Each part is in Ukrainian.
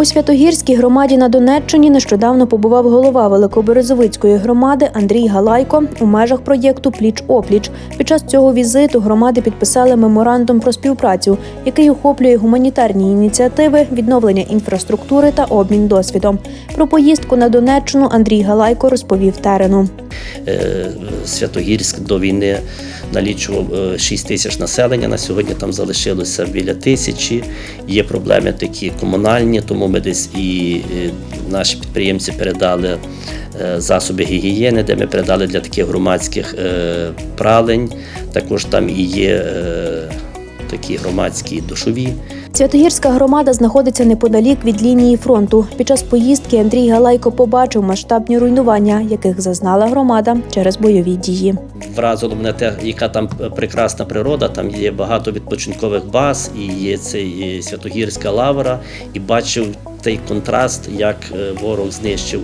У Святогірській громаді на Донеччині нещодавно побував голова Великоберезовицької громади Андрій Галайко у межах проєкту Пліч опліч. Під час цього візиту громади підписали меморандум про співпрацю, який охоплює гуманітарні ініціативи, відновлення інфраструктури та обмін досвідом. Про поїздку на Донеччину Андрій Галайко розповів терену. Е, Святогірськ до війни налічував е, 6 тисяч населення. На сьогодні там залишилося біля тисячі. Є проблеми такі комунальні, тому ми десь і е, наші підприємці передали е, засоби гігієни, де ми передали для таких громадських е, пралень. Також там і є е, такі громадські душові. Святогірська громада знаходиться неподалік від лінії фронту. Під час поїздки Андрій Галайко побачив масштабні руйнування, яких зазнала громада через бойові дії. Вразило мене те, яка там прекрасна природа. Там є багато відпочинкових баз, і є цей е, Святогірська лавра. І бачив той контраст, як е, ворог знищив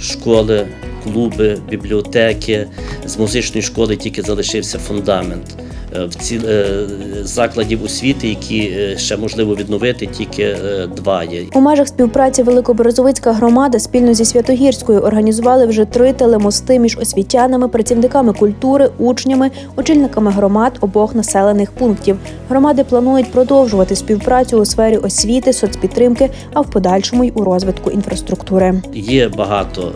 школи, клуби, бібліотеки. З музичної школи тільки залишився фундамент. Е, В ці е, закладів освіти, які е, ще можливо відновити, тільки два є. У межах співпраці Великоберезовицька громада спільно зі Святогірською організували вже три телемости між освітянами, працівниками культури, учнями, очільниками громад обох населених пунктів. Громади планують продовжувати співпрацю у сфері освіти, соцпідтримки, а в подальшому й у розвитку інфраструктури. Є багато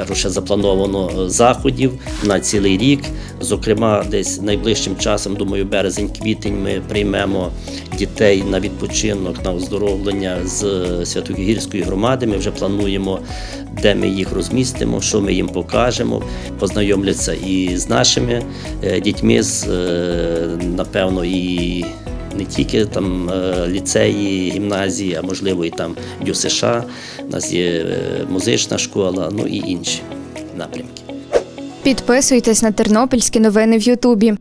кажу, ще заплановано заходів на цілий рік. Зокрема, десь найближчим часом, думаю, березень-квітень ми приймемо дітей на відпочинок, на оздоровлення з Святогірської громади. Ми вже плануємо, де ми їх розмістимо, що ми їм покажемо, познайомляться і з нашими е, дітьми, з е, напевно і не тільки там е, ліцеї, гімназії, а можливо і там ДЮСШ, у нас є музична школа, ну і інші напрямки. Підписуйтесь на тернопільські новини в Ютубі.